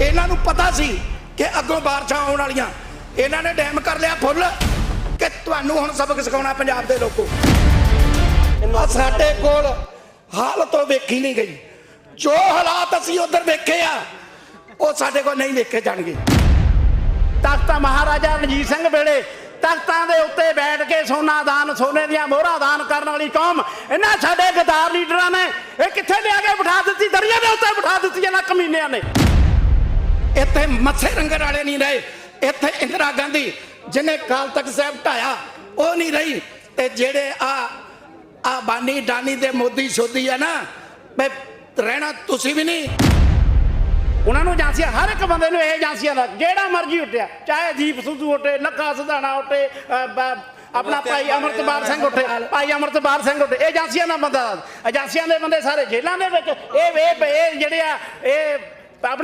ਇਹਨਾਂ ਨੂੰ ਪਤਾ ਸੀ ਕਿ ਅੱਗੋਂ ਬਾਰਿਸ਼ਾਂ ਆਉਣ ਵਾਲੀਆਂ। ਇਹਨਾਂ ਨੇ ਡੈਮ ਕਰ ਲਿਆ ਫੁੱਲ ਕਿ ਤੁਹਾਨੂੰ ਹੁਣ ਸਬਕ ਸਿਖਾਉਣਾ ਪੰਜਾਬ ਦੇ ਲੋਕੋ। ਆ ਸਾਡੇ ਕੋਲ ਹਾਲਤ ਤੋਂ ਵੇਖੀ ਨਹੀਂ ਗਈ। ਜੋ ਹਾਲਾਤ ਅਸੀਂ ਉਧਰ ਵੇਖੇ ਆ ਉਹ ਸਾਡੇ ਕੋਲ ਨਹੀਂ ਵੇਖੇ ਜਾਣਗੇ। ਤਖਤ ਮਹਾਰਾਜਾ ਰਣਜੀਤ ਸਿੰਘ ਵੇਲੇ ਤਖਤਾਂ ਦੇ ਉੱਤੇ ਬੈਠ ਕੇ ਸੋਨਾ ਦਾਨ ਸੋਨੇ ਦੀਆਂ ਮੋਹਰਾਂ ਦਾਨ ਕਰਨ ਵਾਲੀ ਕੌਮ ਇਹਨਾਂ ਸਾਡੇ ਗਦਾਰ ਲੀਡਰਾਂ ਨੇ ਇਹ ਕਿੱਥੇ ਲਿਆ ਕੇ ਬਿਠਾ ਦਿੱਤੀ? ਦਰਿਆ ਦੇ ਉੱਤੇ ਬਿਠਾ ਦਿੱਤੀ ਇਹਨਾਂ ਕਮੀਨਿਆਂ ਨੇ। ਇੱਥੇ ਮੱਥੇ ਰੰਗਣ ਵਾਲੇ ਨਹੀਂ ਰਹੇ। ਇੱਥੇ ਇੰਦਰਾ ਗਾਂਧੀ ਜਿਹਨੇ ਕਾਲ ਤੱਕ ਸਾਹਿਬ ਢਾਇਆ ਉਹ ਨਹੀਂ ਰਹੀ। ਤੇ ਜਿਹੜੇ ਆ ਆ ਬਾਨੀ ਡਾਨੀ ਦੇ ਮੋਦੀ ਸ਼ੋਦੀ ਆ ਨਾ ਬਈ ਰਹਿਣਾ ਤੁਸੀਂ ਵੀ ਨਹੀਂ। ਉਹਨਾਂ ਨੂੰ ਏਜੰਸੀਆਂ ਹਰ ਇੱਕ ਬੰਦੇ ਨੂੰ ਇਹ ਏਜੰਸੀਆਂ ਦਾ ਜਿਹੜਾ ਮਰਜ਼ੀ ਉੱਠਿਆ। ਚਾਹੇ ਦੀਪ ਸਿੱਧੂ ਉੱਠੇ ਲੱਖਾ ਸਿਧਾਣਾ ਬ- ਆਪਣਾ ਭਾਈ ਅਮਰਤਪਾਲ ਸਿੰਘ ਉੱਠੇ ਭਾਈ ਅਮਰਤਪਾਲ ਸਿੰਘ ਉੱਠੇ। ਇਹ ਏਜੰਸੀਆਂ ਦਾ ਬੰਦਾ। ਏਜੰਸੀਆਂ ਦੇ ਬੰਦੇ ਸਾਰੇ ਜੇਲ੍ਹਾਂ ਦੇ ਵਿੱਚ। ਇਹ ਇਹ ਇਹ ਜਿਹੜੇ ਆ ਇਹ ਆਪਣੇ